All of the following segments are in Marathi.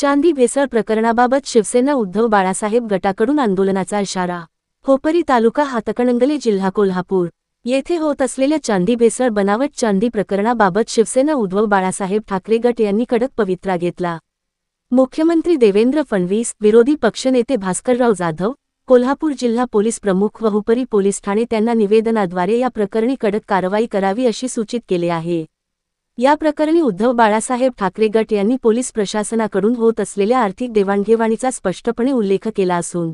चांदी भेसळ प्रकरणाबाबत शिवसेना उद्धव बाळासाहेब गटाकडून आंदोलनाचा इशारा. होपरी तालुका हातकणंगले जिल्हा कोल्हापूर. येथे होत असलेल्या चांदी भेसळ बनावट चांदी प्रकरणाबाबत शिवसेना उद्धव बाळासाहेब ठाकरे गट यांनी कडक पवित्रा घेतला. मुख्यमंत्री देवेंद्र फडणवीस विरोधी पक्षनेते भास्करराव जाधव कोल्हापूर जिल्हा पोलीस प्रमुख व हुपरी पोलीस ठाणे त्यांना निवेदनाद्वारे या प्रकरणी कडक कारवाई करावी अशी सूचित केले आहे. या प्रकरणी उद्धव बाळासाहेब ठाकरे गट यांनी पोलीस प्रशासनाकडून होत असलेल्या आर्थिक देवाणघेवाणीचा स्पष्टपणे उल्लेख केला असून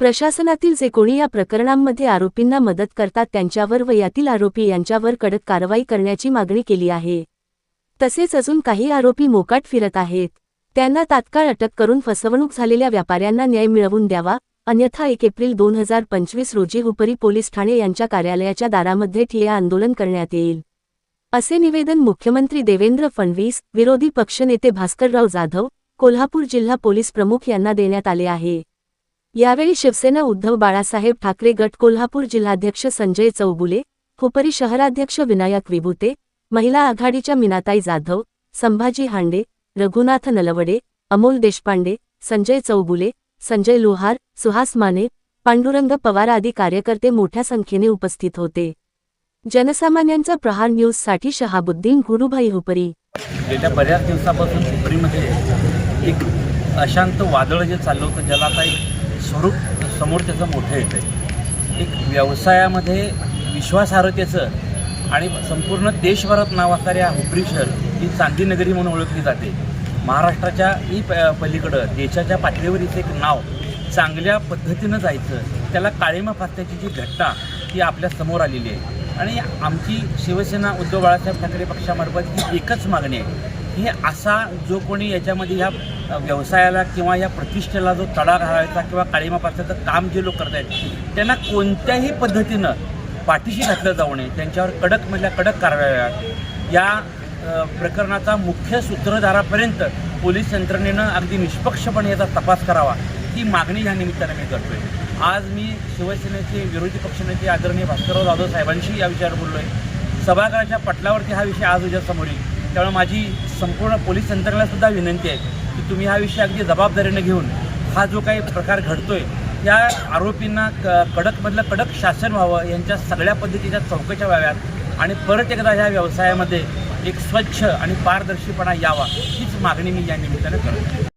प्रशासनातील जे कोणी या प्रकरणांमध्ये आरोपींना मदत करतात त्यांच्यावर व यातील आरोपी यांच्यावर कडक कारवाई करण्याची मागणी केली आहे. तसेच अजून काही आरोपी मोकाट फिरत आहेत. त्यांना तात्काळ अटक करून फसवणूक झालेल्या व्यापाऱ्यांना न्याय मिळवून द्यावा अन्यथा एक एप्रिल दोन हजार पंचवीस रोजी हुपरी पोलीस ठाणे यांच्या कार्यालयाच्या दारामध्ये ठिय्या आंदोलन करण्यात येईल. असे निवेदन मुख्यमंत्री देवेंद्र फडणवीस विरोधी पक्षनेते भास्करराव जाधव कोल्हापूर जिल्हा पोलीस प्रमुख यांना देण्यात आले आहे. यावेळी शिवसेना उद्धव बाळासाहेब ठाकरे गट कोल्हापूर जिल्हाध्यक्ष संजय चौबुले हुपरी शहराध्यक्ष विनायक विभूते महिला आघाडीच्या मीनाताई जाधव संभाजी हांडे रघुनाथ नलवडे अमोल देशपांडे संजय चौबुले संजय लोहार सुहास माने पांडुरंग पवार आदी कार्यकर्ते मोठ्या संख्येने उपस्थित होते. जनसामान्यांचा प्रहार न्यूजसाठी शहाबुद्दीन गुरुभाई हुपरी. गेल्या बऱ्याच दिवसापासून हुपरीमध्ये एक अशांत वादळ जे चाललं होतं ज्याला आता एक स्वरूप समोर त्याचं मोठं येतं आहे. एक व्यवसायामध्ये विश्वासार्हतेचं आणि संपूर्ण देशभरात नाव असणाऱ्या हुपरी शहर ही चांदी नगरी म्हणून ओळखली जाते. महाराष्ट्राच्या ही प पलीकडं देशाच्या पातळीवर इथे एक नाव चांगल्या पद्धतीनं जायचं त्याला काळीमा फासण्याची जी घटना ती आपल्यासमोर आलेली आहे. आणि आमची शिवसेना उद्धव बाळासाहेब ठाकरे पक्षामार्फत ही एकच मागणी आहे हे असा जो कोणी याच्यामध्ये ह्या व्यवसायाला किंवा या प्रतिष्ठेला जो तडा घालायचा किंवा काळीमा फासण्याचं काम जे लोक करत आहेत त्यांना कोणत्याही पद्धतीनं पाठीशी घातलं जाऊ नये त्यांच्यावर कडक मधल्या कडक कारवाया या प्रकरणाचा मुख्य सूत्रधारापर्यंत पोलीस यंत्रणेनं अगदी निष्पक्षपणे याचा तपास करावा. ती मागणी ह्या निमित्तानं मी करतोय. आज मी शिवसेनेचे विरोधी पक्षनेते आदरणीय भास्करराव जाधव साहेबांशी या विषयावर बोललो आहे सभागृहाच्या पटलावरती हा विषय आज उद्या समोर येईल. त्यामुळे माझी संपूर्ण पोलीस यंत्रणेला सुद्धा विनंती आहे की तुम्ही हा विषय अगदी जबाबदारीने घेऊन हा जो काही प्रकार घडतोय त्या आरोपींना क कडकमधलं कडक शासन व्हावं यांच्या सगळ्या पद्धतीच्या चौकशा व्हाव्यात आणि परत एकदा ह्या व्यवसायामध्ये एक स्वच्छ आणि पारदर्शीपणा यावा हीच मागणी मी या निमित्तानं करतो